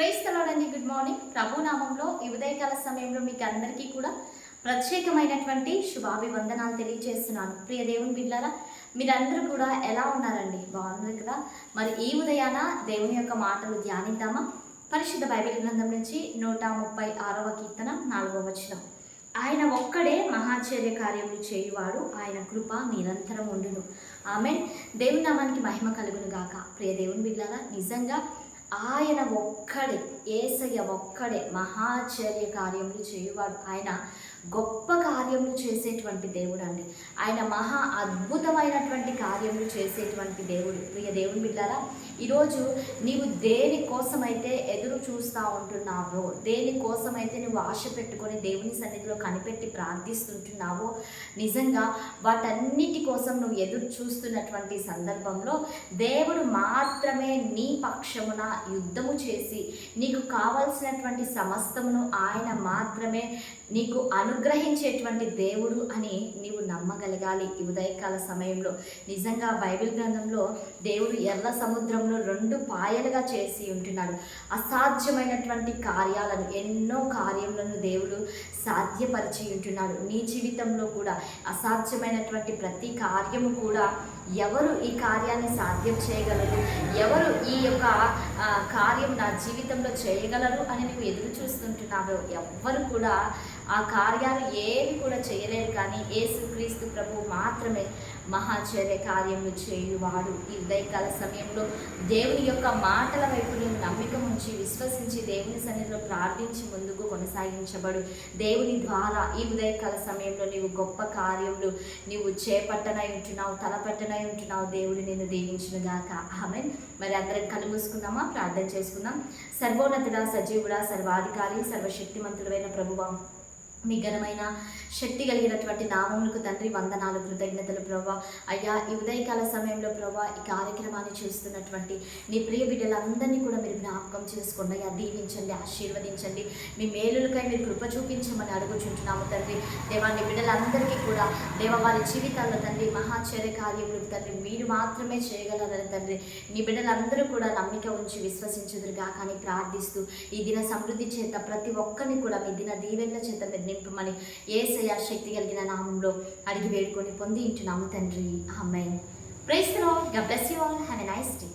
ప్రైస్తలోడండి good morning. ప్రభు నామంలో ఈ ఉదయకాల సమయంలో మీకు అందరికీ కూడా ప్రత్యేకమైనటువంటి శుభాభివందనాలు తెలియజేస్తున్నాను. ప్రియ దేవుని బిడ్డారా మీరందరూ కూడా ఎలా ఉన్నారండి? బాగున్నారు కదా? మరి ఈ ఉదయాన దేవుని యొక్క మాటలు ధ్యానిద్దామా? పరిశుద్ధ బైబిల్ గ్రంథం నుంచి నూట ముప్పై ఆరవ కీర్తన నాలుగవ వచనం. ఆయన ఒక్కడే మహాచర్య కార్యములు చేయువాడు. ఆయన కృప నిరంతరం ఉండును. ఆమె దేవుని నామానికి మహిమ కలుగును గాక ప్రియ దేవుని బిడ్డారా నిజంగా ఆయన ఒక్కడే ఏసయ్య ఒక్కడే మహాచర్య కార్యములు చేయువాడు. ఆయన గొప్ప కార్యములు చేసేటువంటి దేవుడు అండి ఆయన మహా అద్భుతమైనటువంటి కార్యములు చేసేటువంటి దేవుడు. ప్రియ దేవుని బిడ్డారా ఈరోజు నీవు దేని కోసమైతే ఎదురు చూస్తూ ఉంటున్నావో దేని కోసమైతే నువ్వు ఆశ పెట్టుకొని దేవుని సన్నిధిలో కనిపెట్టి ప్రార్థిస్తుంటున్నావో నిజంగా వాటన్నిటి కోసం నువ్వు ఎదురు చూస్తున్నటువంటి సందర్భంలో దేవుడు మాత్రమే నీ పక్షమున యుద్ధము చేసి నీకు కావలసినటువంటి సమస్తమును ఆయన మాత్రమే నీకు అనుగ్రహించేటువంటి దేవుడు అని నీవు నమ్మగలగాలి ఈ ఉదయకాల సమయంలో. నిజంగా బైబిల్ గ్రంథంలో దేవుడు ఎర్ర సముద్రంలో రెండు పాయలుగా చేసి ఉంటున్నాడు. అసాధ్యమైనటువంటి కార్యాలను ఎన్నో కార్యములను దేవుడు సాధ్యపరిచి ఉంటున్నాడు. నీ జీవితంలో కూడా అసాధ్యమైనటువంటి ప్రతి కార్యము కూడా ఎవరు ఈ కార్యాన్ని సాధ్యం చేయగలరు? ఎవరు ఈ యొక్క కార్యం నా జీవితంలో చేయగలరు అని నువ్వు ఎదురు చూస్తుంటున్నావు ఎవ్వరు కూడా ఆ కార్యాలు ఏవి కూడా చేయలేరు కానీ యేసుక్రీస్తు ప్రభు మాత్రమే మహాచర్య కార్యములు చేయువాడు. ఈ ఉదయకాల సమయంలో దేవుని యొక్క మాటల వైపు నేను నమ్మిక ఉంచి విశ్వసించి దేవుని సన్నిధిలో ప్రార్థించి ముందుకు కొనసాగించబడు. దేవుని ద్వారా ఈ ఉదయకాల సమయంలో నీవు గొప్ప కార్యములు నీవు చేపట్టనై ఉంటున్నావు తలపెట్టనై ఉంటున్నావు. దేవుడు నేను దీవించునుగాక. ఆమె మరి అందరం కలుగుసుకుందామా ప్రార్థన చేసుకుందాం. సర్వోన్నతుడ సజీవుడా సర్వాధికారి సర్వశక్తిమంతుడైన ప్రభువా మీ ఘనమైన శక్తి కలిగినటువంటి నామములకు తండ్రి వందనాలు కృతజ్ఞతలు ప్రభా. అయ్యా ఈ ఉదయకాల సమయంలో ప్రభా ఈ కార్యక్రమాన్ని చూస్తున్నటువంటి నీ ప్రియ బిడ్డలందరినీ కూడా మీరు జ్ఞాపకం చేసుకోండి. అయ్యా దీవించండి ఆశీర్వదించండి. మీ మేలులకై మీరు కృప చూపించమని అడుగుచుంటున్నాము తండ్రి. దేవా నీ బిడ్డలందరికీ కూడా దేవ వారి జీవితాల్లో తండ్రి మహాచర్య కార్యములు తండ్రి మీరు మాత్రమే చేయగలరని తండ్రి. నీ బిడ్డలందరూ కూడా నమ్మిక ఉంచి విశ్వసించుదురుగా కానీ ప్రార్థిస్తూ ఈ దిన సమృద్ధి చేత ప్రతి ఒక్కరిని కూడా మీ దిన దీవెనల చేత మీరు నింపమని ఏసయ శక్తి కలిగిన నామంలో అడిగి వేడుకొని పొంది ఇంటున్నాము తండ్రి. అమ్మాయి ప్రైస్గా bless you all. Have a nice day.